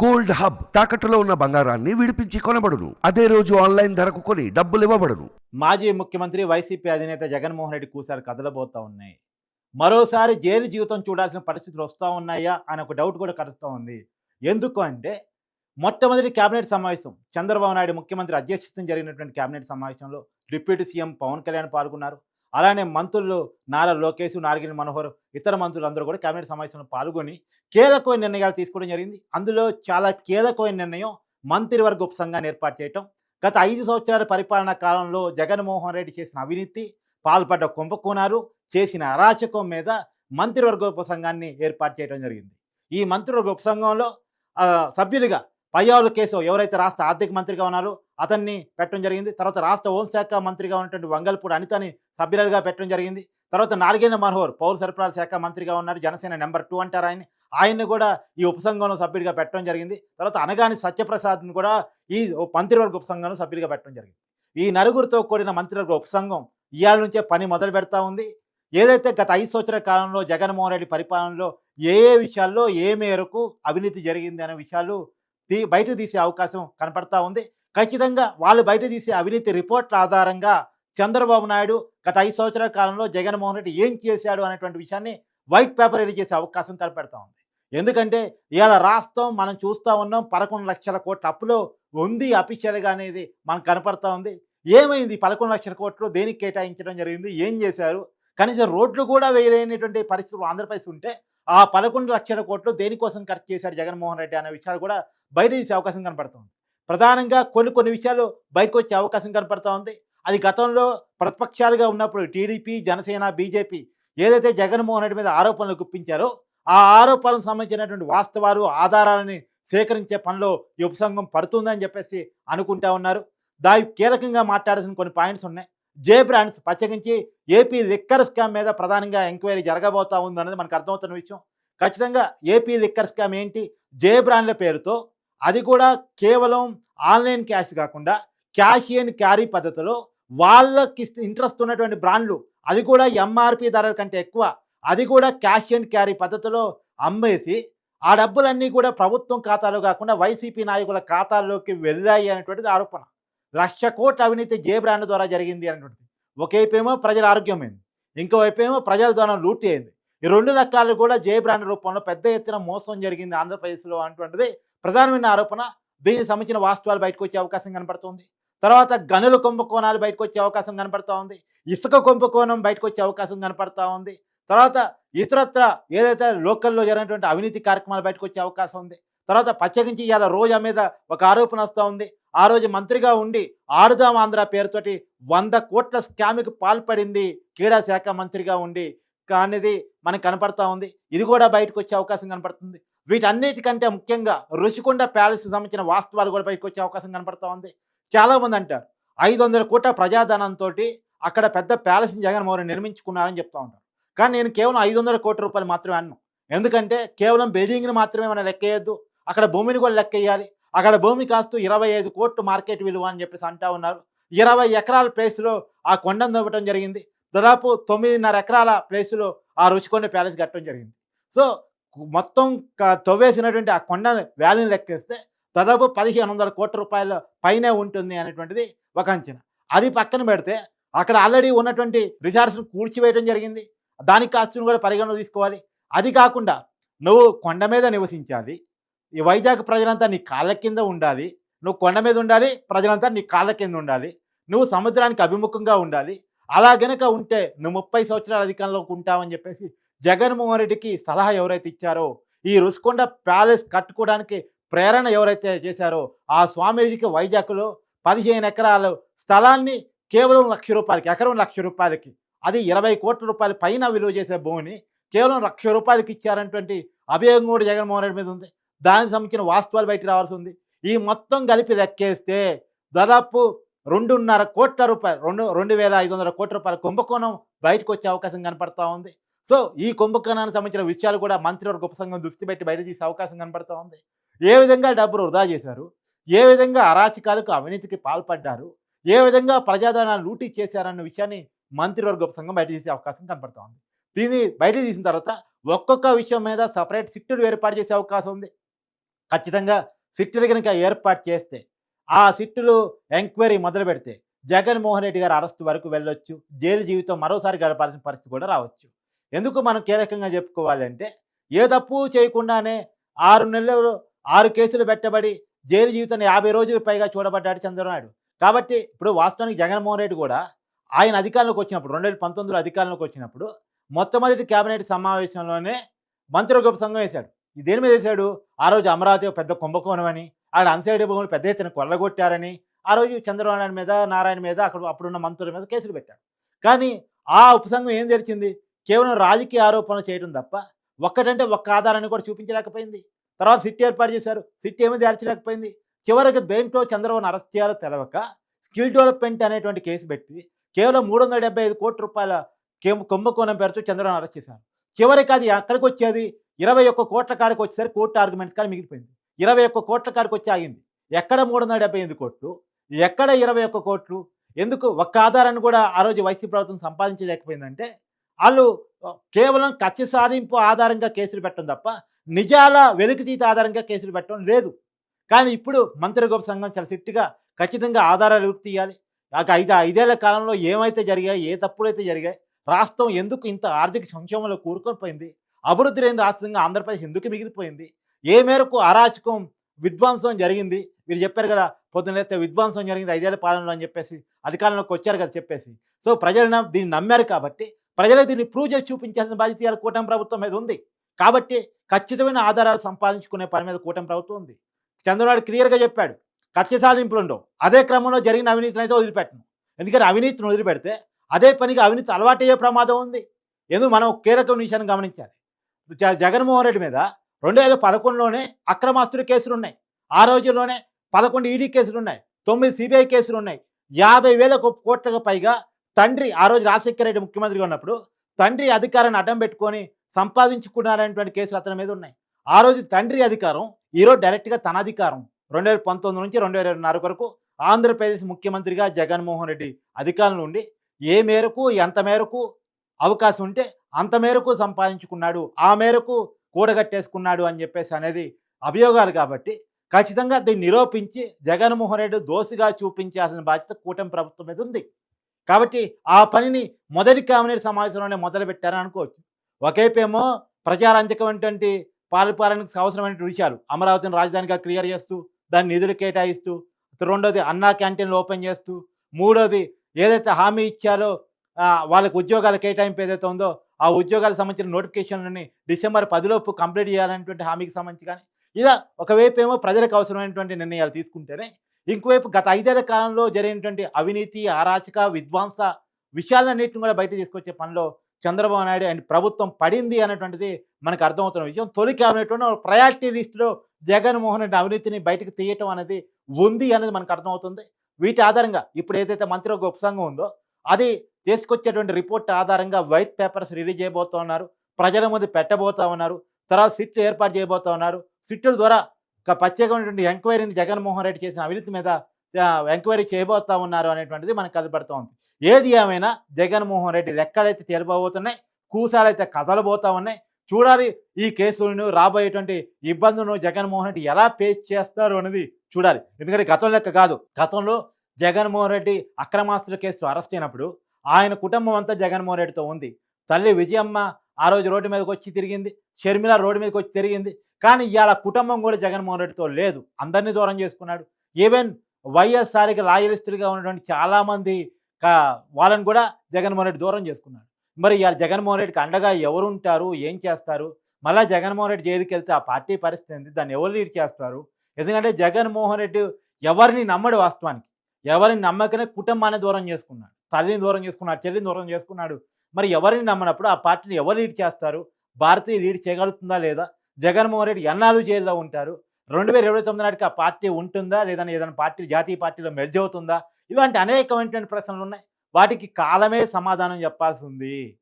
Gold hub తాకట్టులో ఉన్న బంగారాన్ని విడిపించి కొనబడును. అదే రోజు ఆన్లైన్ ధరకు కొని డబ్బులు ఇవ్వబడును. మాజీ ముఖ్యమంత్రి వైసీపీ అధినేత జగన్మోహన్ రెడ్డి కూసారి కదలబోతా ఉన్నాయి. మరోసారి జైలు జీవితం చూడాల్సిన పరిస్థితులు వస్తూ ఉన్నాయా అని ఒక డౌట్ కూడా కలుస్తూ ఉంది. ఎందుకు అంటే మొట్టమొదటి కేబినెట్ సమావేశం చంద్రబాబు నాయుడు ముఖ్యమంత్రి అధ్యక్షతన జరిగినటువంటి కేబినెట్ సమావేశంలో డిప్యూటీ సీఎం పవన్ కళ్యాణ్ పాల్గొన్నారు. అలానే మంత్రులు నారా లోకేష్ నారగిరి మనోహర్ ఇతర మంత్రులు అందరూ కూడా కేబినెట్ సమావేశంలో పాల్గొని కీలకమైన నిర్ణయాలు తీసుకోవడం జరిగింది. అందులో చాలా కీలకమైన నిర్ణయం మంత్రివర్గ ఉపసంఘాన్ని ఏర్పాటు చేయటం. గత ఐదు సంవత్సరాల పరిపాలనా కాలంలో జగన్మోహన్ రెడ్డి చేసిన అవినీతి పాల్పడ్డ కుంభకోణాలు చేసిన అరాచకం మీద మంత్రివర్గ ఉపసంఘాన్ని ఏర్పాటు చేయడం జరిగింది. ఈ మంత్రివర్గ ఉపసంఘంలో సభ్యులుగా పయ్యావుల కేశవ్ ఎవరైతే రాష్ట్ర ఆర్థిక మంత్రిగా ఉన్నారో అతన్ని పెట్టడం జరిగింది. తర్వాత రాష్ట్ర హోంశాఖ మంత్రిగా ఉన్నటువంటి వంగల్పూడి అనితని సభ్యులుగా పెట్టడం జరిగింది. తర్వాత నాలుగేళ్ళ మనోహర్ పౌర సరఫరాల శాఖ మంత్రిగా ఉన్నారు. జనసేన నెంబర్ టూ అంటారు ఆయన ఆయన్ని కూడా ఈ ఉపసంఘంలో సభ్యుడిగా పెట్టడం జరిగింది. తర్వాత అనగాని సత్యప్రసాద్ని కూడా ఈ మంత్రివర్గ ఉపసంఘంలో సభ్యుడిగా పెట్టడం జరిగింది. ఈ నలుగురితో కూడిన మంత్రివర్గ ఉపసంఘం ఇవాళ నుంచే పని మొదలు పెడతా ఉంది. ఏదైతే గత ఐదు సంవత్సరాల కాలంలో జగన్మోహన్ రెడ్డి పరిపాలనలో ఏ ఏ విషయాల్లో ఏ మేరకు అవినీతి జరిగింది అనే విషయాలు తీ బయట తీసే అవకాశం కనపడతా ఉంది. ఖచ్చితంగా వాళ్ళు బయట తీసే అవినీతి రిపోర్ట్ల ఆధారంగా చంద్రబాబు నాయుడు గత ఐదు సంవత్సరాల కాలంలో జగన్మోహన్ రెడ్డి ఏం చేశాడు అనేటువంటి విషయాన్ని వైట్ పేపర్ రెడీ చేసే అవకాశం కనపెడతా ఉంది. ఎందుకంటే ఇవాళ రాష్ట్రం మనం చూస్తూ ఉన్నాం పదకొండు లక్షల కోట్ల అప్పులో ఉంది అఫీషియల్గా అనేది మనకు కనపడతా ఉంది. ఏమైంది? పదకొండు లక్షల కోట్లు దేనికి కేటాయించడం జరిగింది? ఏం చేశారు? కనీసం రోడ్లు కూడా వేయలేనటువంటి పరిస్థితులు ఆంధ్రప్రదేశ్ ఉంటే ఆ పదకొండు లక్షల కోట్లు దేనికోసం ఖర్చు చేశారు జగన్మోహన్ రెడ్డి అనే విషయాలు కూడా బయట తీసే అవకాశం కనపడుతుంది ప్రధానంగా కొన్ని కొన్ని విషయాలు బయటకు వచ్చే అవకాశం కనపడతా ఉంది. అది గతంలో ప్రతిపక్షాలుగా ఉన్నప్పుడు టీడీపీ జనసేన బీజేపీ ఏదైతే జగన్మోహన్ రెడ్డి మీద ఆరోపణలు గుప్పించారో ఆ ఆరోపణలకు సంబంధించినటువంటి వాస్తవాలు ఆధారాలని సేకరించే పనిలో ఈ ఉపసంఘం పడుతుందని చెప్పేసి అనుకుంటా ఉన్నారు. దాని కీలకంగా మాట్లాడాల్సిన కొన్ని పాయింట్స్ ఉన్నాయి. జే బ్రాండ్స్ ప్రత్యేకించి ఏపీ లిక్కర్ స్కామ్ మీద ప్రధానంగా ఎంక్వైరీ జరగబోతా ఉంది అనేది మనకు అర్థమవుతున్న విషయం. ఖచ్చితంగా ఏపీ లిక్కర్ స్కామ్ ఏంటి? జే బ్రాండ్ల పేరుతో అది కూడా కేవలం ఆన్లైన్ క్యాష్ కాకుండా క్యాష్ అండ్ క్యారీ పద్ధతిలో వాళ్ళకి ఇంట్రెస్ట్ ఉన్నటువంటి బ్రాండ్లు అది కూడా ఎంఆర్పి ధరల కంటే ఎక్కువ అది కూడా క్యాష్ అండ్ క్యారీ పద్ధతిలో అమ్మేసి ఆ డబ్బులన్నీ కూడా ప్రభుత్వం ఖాతాలో కాకుండా వైసీపీ నాయకుల ఖాతాల్లోకి వెళ్ళాయి అనేటువంటిది ఆరోపణ. లక్ష కోట్ల అవినీతి జే బ్రాండ్ ద్వారా జరిగింది అనేటువంటిది. ఒకవైపేమో ప్రజల ఆరోగ్యమైంది ఇంకోవైపేమో ప్రజల ద్వారా లూటీ అయింది. ఈ రెండు రకాలు కూడా జే బ్రాండ్ రూపంలో పెద్ద ఎత్తున మోసం జరిగింది ఆంధ్రప్రదేశ్లో అనేటువంటిది ప్రధానమైన ఆరోపణ దీనికి సంబంధించిన వాస్తవాలు బయటకు వచ్చే అవకాశం కనపడుతుంది. తర్వాత గనుల కుంభకోణాలు బయటకు వచ్చే అవకాశం కనపడతా ఉంది. ఇసుక కుంభకోణం బయటకు వచ్చే అవకాశం కనపడతా ఉంది. తర్వాత ఇతరత్ర ఏదైతే లోకల్లో జరిగినటువంటి అవినీతి కార్యక్రమాలు బయటకు వచ్చే అవకాశం ఉంది. తర్వాత ప్రత్యేకించి ఇవాళ రోజా మీద ఒక ఆరోపణ వస్తూ ఉంది. ఆ రోజు మంత్రిగా ఉండి ఆడుదాం ఆంధ్ర పేరుతోటి వంద కోట్ల స్కామ్కి పాల్పడింది క్రీడా శాఖ మంత్రిగా ఉండి. కానిది మనకు కనపడతా ఉంది. ఇది కూడా బయటకు వచ్చే అవకాశం కనపడుతుంది. వీటన్నిటికంటే ముఖ్యంగా రుషికొండ ప్యాలెస్కి సంబంధించిన వాస్తవాలు కూడా బయటకు వచ్చే అవకాశం కనపడుతూ ఉంది. చాలామంది అంటారు ఐదు వందల కోట్ల ప్రజాధనంతో అక్కడ పెద్ద ప్యాలెస్ని జగన్మోహన్ రెడ్డి నిర్మించుకున్నారని చెప్తా ఉంటారు. కానీ నేను కేవలం ఐదు వందల కోట్ల రూపాయలు మాత్రమే అన్నాను ఎందుకంటే కేవలం బిల్డింగ్ని మాత్రమే మనం లెక్కేయద్దు. అక్కడ భూమిని కూడా లెక్కేయాలి. అక్కడ భూమి కాస్తూ ఇరవై ఐదు కోట్లు మార్కెట్ విలువ అని చెప్పేసి అంటా ఉన్నారు. ఇరవై ఎకరాల ప్లేస్లో ఆ కొండను తవ్వటం జరిగింది. దాదాపు తొమ్మిదిన్నర ఎకరాల ప్లేస్లో ఆ రుచికొండ ప్యాలెస్ కట్టడం జరిగింది. సో మొత్తం తవ్వేసినటువంటి ఆ కొండ వ్యాలీని లెక్కేస్తే దాదాపు పదిహేను వందల కోట్ల రూపాయల పైనే ఉంటుంది అనేటువంటిది ఒక అంచనా. అది పక్కన పెడితే అక్కడ ఆల్రెడీ ఉన్నటువంటి రిసార్ట్స్ను కూల్చివేయడం జరిగింది. దానికి కాస్ట్ని కూడా పరిగణలో తీసుకోవాలి. అది కాకుండా నువ్వు కొండ మీద నివసించాలి. ఈ వైజాగ్ ప్రజలంతా నీ కాళ్ళ కింద ఉండాలి. నువ్వు కొండ మీద ఉండాలి ప్రజలంతా నీ కాళ్ళ కింద ఉండాలి. నువ్వు సముద్రానికి అభిముఖంగా ఉండాలి. అలా గనక ఉంటే నువ్వు ముప్పై సంవత్సరాల అధికారంలోకి ఉంటావని చెప్పేసి జగన్మోహన్ రెడ్డికి సలహా ఎవరైతే ఇచ్చారో ఈ రుషికొండ ప్యాలెస్ కట్టుకోవడానికి ప్రేరణ ఎవరైతే చేశారో ఆ స్వామీజీకి వైజాగ్లో పదిహేను ఎకరాల స్థలాన్ని కేవలం లక్ష రూపాయలకి ఎకరం లక్ష రూపాయలకి అది ఇరవై కోట్ల రూపాయల పైన విలువ చేసే భూమిని కేవలం లక్ష రూపాయలకి ఇచ్చారనేటువంటి అభియోగం కూడా జగన్మోహన్ రెడ్డి మీద ఉంది. దానికి సంబంధించిన వాస్తవాలు బయట రావాల్సి ఉంది. ఈ మొత్తం కలిపి లెక్కేస్తే దాదాపు రెండున్నర కోట్ల రూపాయలు రెండు రెండు వేల ఐదు వందల కోట్ల రూపాయల కుంభకోణం బయటకు వచ్చే అవకాశం కనపడతా ఉంది. సో ఈ కుంభకర్ణానికి సంబంధించిన విషయాలు కూడా మంత్రివర్గ ఉపసంఘం దృష్టి పెట్టి బయట తీసే అవకాశం కనపడతా ఉంది. ఏ విధంగా డబ్బులు వృధా చేశారు? ఏ విధంగా అరాచకాలకు అవినీతికి పాల్పడ్డారు? ఏ విధంగా ప్రజాధనాన్ని లూటీ చేశారన్న విషయాన్ని మంత్రివర్గ ఉపసంఘం బయట తీసే అవకాశం కనపడతా ఉంది. దీన్ని బయట తీసిన తర్వాత ఒక్కొక్క విషయం మీద సపరేట్ సిట్టులు ఏర్పాటు చేసే అవకాశం ఉంది. ఖచ్చితంగా సిట్టులు కనుక ఏర్పాటు చేస్తే ఆ సిట్టులు ఎంక్వైరీ మొదలు పెడితే జగన్మోహన్ రెడ్డి గారు అరెస్ట్ వరకు వెళ్ళొచ్చు జైలు జీవితం మరోసారి గడపాల్సిన పరిస్థితి కూడా రావచ్చు. ఎందుకు మనం కీలకంగా చెప్పుకోవాలంటే ఏ తప్పు చేయకుండానే ఆరు నెలలు ఆరు కేసులు పెట్టబడి జైలు జీవితాన్ని యాభై రోజులు పైగా చూడబడ్డాడు చంద్రబాబు కాబట్టి ఇప్పుడు వాస్తవానికి జగన్మోహన్ రెడ్డి కూడా ఆయన అధికారంలోకి వచ్చినప్పుడు రెండు వేల పంతొమ్మిదిలో అధికారంలోకి వచ్చినప్పుడు మొట్టమొదటి కేబినెట్ సమావేశంలోనే మంత్రివర్గ సంఘం వేశాడు. ఇది దేని మీద వేశాడు? ఆ రోజు అమరావతి పెద్ద కుంభకోణం అని ఆడ అన్సైడ్ భూములు పెద్ద ఎత్తున కొల్లగొట్టారని ఆ రోజు చంద్రబాబు నాయుడు మీద నారాయణ మీద అక్కడ అప్పుడున్న మంత్రుల మీద కేసులు పెట్టాడు. కానీ ఆ ఉపసంఘం ఏం తెరిచింది? కేవలం రాజకీయ ఆరోపణలు చేయడం తప్ప ఒక్కటంటే ఒక్క ఆధారాన్ని కూడా చూపించలేకపోయింది. తర్వాత సిట్ ఏర్పాటు చేశారు. సిట్ ఏమీ తేల్చలేకపోయింది చివరికి దేంట్లో చంద్రబాబును అరెస్ట్ చేయాలో తెలవక స్కిల్ డెవలప్మెంట్ అనేటువంటి కేసు పెట్టి కేవలం మూడు వందల డెబ్బై ఐదు కోట్ల రూపాయల కుంభకోణం పేరుతో చంద్రబాబు అరెస్ట్ చేశారు. చివరికి అది అక్కడికి వచ్చేది? ఇరవై ఒక్క కోట్ల కాడికి వచ్చేసరికి కోర్టు ఆర్గ్యుమెంట్స్ కానీ మిగిలిపోయింది. ఇరవై ఒక్క కోట్ల కాడికి వచ్చి ఆగింది. ఎక్కడ మూడు వందల డెబ్బై ఎనిమిది కోట్లు? ఎక్కడ ఇరవై ఒక్క కోట్లు? ఎందుకు ఒక్క ఆధారాన్ని కూడా ఆ రోజు వైసీపీ ప్రభుత్వం సంపాదించలేకపోయిందంటే వాళ్ళు కేవలం కక్ష సాధింపు ఆధారంగా కేసులు పెట్టడం తప్ప నిజాల వెలికితీత ఆధారంగా కేసులు పెట్టడం లేదు. కానీ ఇప్పుడు మంత్రిగోప సంఘం చాలా సిట్టుగా ఖచ్చితంగా ఆధారాలు వెలికి తీయాలి. నాకు ఐదు ఐదేళ్ళ కాలంలో ఏమైతే జరిగాయి ఏ తప్పులైతే జరిగాయి రాష్ట్రం ఎందుకు ఇంత ఆర్థిక సంక్షోభంలో కూరుకొనిపోయింది అభివృద్ధి లేని రాష్ట్రంగా ఆంధ్రప్రదేశ్ ఎందుకు మిగిలిపోయింది ఏ మేరకు అరాచకం విధ్వంసం జరిగింది మీరు చెప్పారు కదా పొద్దునైతే విధ్వంసం జరిగింది ఐదేళ్ళ పాలనలో అని చెప్పేసి అధికారంలోకి వచ్చారు కదా చెప్పేసి. సో ప్రజలు దీన్ని నమ్మారు కాబట్టి ప్రజలే దీన్ని ప్రూవ్ చేసి చూపించాల్సిన బాధ్యత ఇవాళ కూటమి ప్రభుత్వం మీద ఉంది. కాబట్టి ఖచ్చితమైన ఆధారాలు సంపాదించుకునే పని మీద కూటమి ప్రభుత్వం ఉంది. చంద్రబాబు క్లియర్గా చెప్పాడు. కక్ష సాధింపులు ఉండవు. అదే క్రమంలో జరిగిన అవినీతిని అయితే వదిలిపెట్టను. ఎందుకంటే అవినీతిని వదిలిపెడితే అదే పనికి అవినీతి అలవాటయ్యే ప్రమాదం ఉంది. ఎందుకు? మనం కీలక విషయాన్ని గమనించాలి. జగన్మోహన్ రెడ్డి మీద రెండు వేల పదకొండులోనే అక్రమాస్తుల కేసులు ఉన్నాయి. ఆ రోజుల్లోనే పదకొండు ఈడీ కేసులు ఉన్నాయి. తొమ్మిది సిబిఐ కేసులు ఉన్నాయి. యాభై వేలకు కోట్లకు పైగా తండ్రి ఆ రోజు రాజశేఖర రెడ్డి ముఖ్యమంత్రిగా ఉన్నప్పుడు తండ్రి అధికారాన్ని అడ్డం పెట్టుకొని సంపాదించుకున్నారనేటువంటి కేసులు అతని మీద ఉన్నాయి. ఆ రోజు తండ్రి అధికారం ఈరోజు డైరెక్ట్గా తన అధికారం రెండు వేల పంతొమ్మిది నుంచి రెండు వేల ఇరవై నాలుగు వరకు ఆంధ్రప్రదేశ్ ముఖ్యమంత్రిగా జగన్మోహన్ రెడ్డి అధికారంలో ఉండి ఏ మేరకు ఎంత మేరకు అవకాశం ఉంటే అంత మేరకు సంపాదించుకున్నాడు ఆ మేరకు కూడగట్టేసుకున్నాడు అని చెప్పేసి అనేది అభియోగాలు కాబట్టి ఖచ్చితంగా దీన్ని నిరూపించి జగన్మోహన్ రెడ్డి దోషిగా చూపించాల్సిన బాధ్యత కూటమి ప్రభుత్వం మీద ఉంది. కాబట్టి ఆ పనిని మొదటి కేబినెట్ సమావేశంలోనే మొదలు పెట్టారని అనుకోవచ్చు ఒకవైపేమో ప్రజారంజకమైనటువంటి పాలపాలనకు అవసరమైన విషయాలు అమరావతిని రాజధానిగా క్లియర్ చేస్తూ దాన్ని నిధులు కేటాయిస్తూ రెండోది అన్నా క్యాంటీన్లు ఓపెన్ చేస్తూ మూడోది ఏదైతే హామీ ఇచ్చారో వాళ్ళకు వాళ్ళకి ఉద్యోగాల కేటాయింపు ఏదైతే ఉందో ఆ ఉద్యోగాలకు సంబంధించిన నోటిఫికేషన్లని డిసెంబర్ పదిలోపు కంప్లీట్ చేయాలనేటువంటి హామీకి సంబంధించి కానీ ఇలా ఒకవైపు ఏమో ప్రజలకు అవసరమైనటువంటి నిర్ణయాలు తీసుకుంటేనే ఇంకోవైపు గత ఐదేళ్ళ కాలంలో జరిగినటువంటి అవినీతి అరాచక విధ్వంస విషయాలన్నింటిని కూడా బయట తీసుకొచ్చే పనిలో చంద్రబాబు నాయుడు అండ్ ప్రభుత్వం పడింది అనేటువంటిది మనకు అర్థమవుతున్న విషయం. తొలి క్యాబినెట్లో ప్రయారిటీ లిస్టులో జగన్మోహన్ రెడ్డి అవినీతిని బయటకు తీయటం అనేది ఉంది అనేది మనకు అర్థమవుతుంది. వీటి ఆధారంగా ఇప్పుడు ఏదైతే మంత్రి ఒక ఉపసంగం ఉందో అది తీసుకొచ్చేటువంటి రిపోర్ట్ ఆధారంగా వైట్ పేపర్స్ రిలీజ్ చేయబోతున్నారు ప్రజల ముందు పెట్టబోతా ఉన్నారు. తర్వాత సిట్లు ఏర్పాటు చేయబోతా ఉన్నారు. సిట్ల ద్వారా ప్రత్యేకమైనటువంటి ఎంక్వైరీని జగన్మోహన్ రెడ్డి చేసిన అవినీతి మీద ఎంక్వైరీ చేయబోతా ఉన్నారు అనేటువంటిది మనకు కనబడుతూ ఉంది. ఏది ఏమైనా జగన్మోహన్ రెడ్డి లెక్కలైతే తేలిపోబోతున్నాయి కూసాలైతే కదలబోతా ఉన్నాయి. చూడాలి ఈ కేసులను రాబోయేటువంటి ఇబ్బందులను జగన్మోహన్ రెడ్డి ఎలా ఫేస్ చేస్తారు అనేది చూడాలి. ఎందుకంటే గతం లెక్క కాదు. గతంలో జగన్మోహన్ రెడ్డి అక్రమాస్తుల కేసు అరెస్ట్ అయినప్పుడు ఆయన కుటుంబం అంతా జగన్మోహన్ రెడ్డితో ఉంది. తల్లి విజయమ్మ ఆ రోజు రోడ్డు మీదకి వచ్చి తిరిగింది షర్మిల రోడ్డు మీదకి వచ్చి తిరిగింది. కానీ ఇవాళ కుటుంబం కూడా జగన్మోహన్ రెడ్డితో లేదు. అందరినీ దూరం చేసుకున్నాడు. ఈవెన్ వైఎస్ఆర్కి లాయలిస్టులుగా ఉన్నటువంటి చాలామంది వాళ్ళని కూడా జగన్మోహన్ రెడ్డి దూరం చేసుకున్నాడు. మరి ఇవాళ జగన్మోహన్ రెడ్డికి అండగా ఎవరు ఉంటారు ఏం చేస్తారు? మళ్ళీ జగన్మోహన్ రెడ్డి జైలుకి వెళ్తే ఆ పార్టీ పరిస్థితి ఏంది? దాన్ని ఎవరు లీడ్ చేస్తారు? ఎందుకంటే జగన్మోహన్ రెడ్డి ఎవరిని నమ్మడు వాస్తవానికి. ఎవరిని నమ్మకనే కుటుంబాన్ని దూరం చేసుకున్నాడు. తల్లిని దూరం చేసుకున్నాడు చెల్లిని దూరం చేసుకున్నాడు. మరి ఎవరిని నమ్మనప్పుడు ఆ పార్టీని ఎవరు లీడ్ చేస్తారు? భారతీయ లీడ్ చేయగలుగుతుందా లేదా? జగన్మోహన్ రెడ్డి ఎన్నాళ్ళు జైల్లో ఉంటారు? రెండు వేల ఇరవై తొమ్మిది నాటికి ఆ పార్టీ ఉంటుందా? లేదని ఏదైనా పార్టీ జాతీయ పార్టీలో మెర్జ్ అవుతుందా? ఇలాంటి అనేకమైనటువంటి ప్రశ్నలు ఉన్నాయి. వాటికి కాలమే సమాధానం చెప్పాల్సి ఉంది.